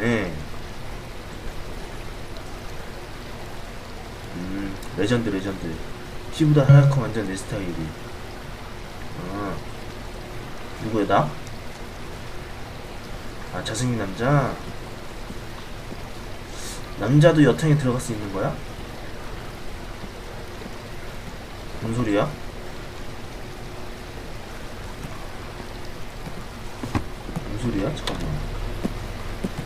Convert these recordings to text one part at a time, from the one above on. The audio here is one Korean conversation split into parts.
예. 음, 레전드, 레전드. 피부도 하얗고 완전 내 스타일이. 아, 누구야, 나? 아, 자승민 남자? 남자도 여탕에 들어갈 수 있는 거야? 뭔 소리야? 뭔 소리야? 잠깐만.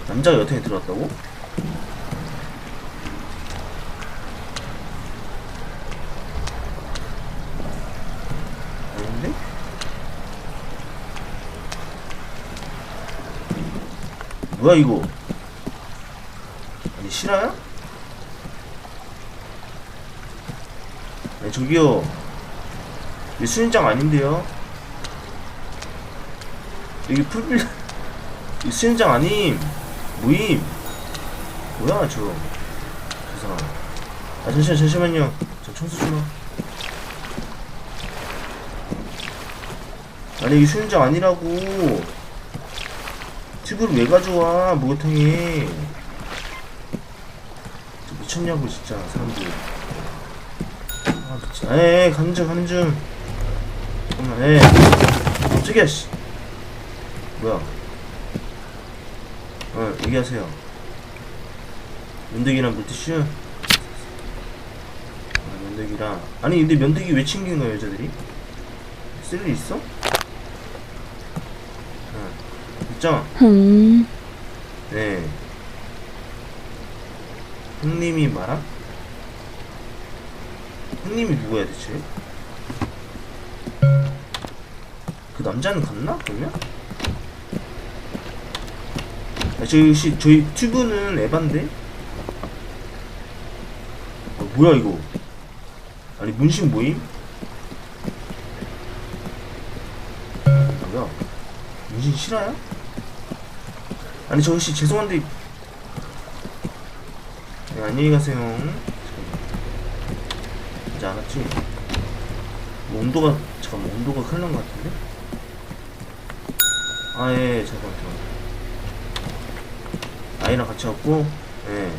남자가 여탕에 들어갔다고? 아닌데? 뭐야 이거? 아니 실화야? 네, 저기요. 이 수연장 아닌데요? 여기 풀빌 이 수연장 아님 모임. 뭐야 저. 저 사람 아 잠시만 잠시만요. 저 청소 좀 하. 아니 이게 수연장 아니라고. 튜브를 왜 가져와 목욕탕에. 저 미쳤냐고 진짜 사람들. 아 미친 에이 가는 중 가는 중. 잠깐만 에이 깜짝이야 씨. 뭐야 어 얘기하세요 면대기랑 물티슈 아 면대기랑 아니 근데 면대기 왜 챙긴 거야 여자들이? 쓸 일 있어? 어 있잖아 음, 네 형님이 말아? 형님이 누구야 대체? 그 남자는 갔나 그러면? 아, 저희 혹시 저희 튜브는 에반데? 아, 뭐야 이거? 아니 문신 모임? 뭐야? 문신 실화야? 아니 저 혹시 죄송한데 네, 안녕히 가세요. 이제 알았지? 뭐 온도가 잠깐만 온도가 큰일 난 것 같은데? 아예 잠깐만 잠깐만 아이랑 같이 왔고 예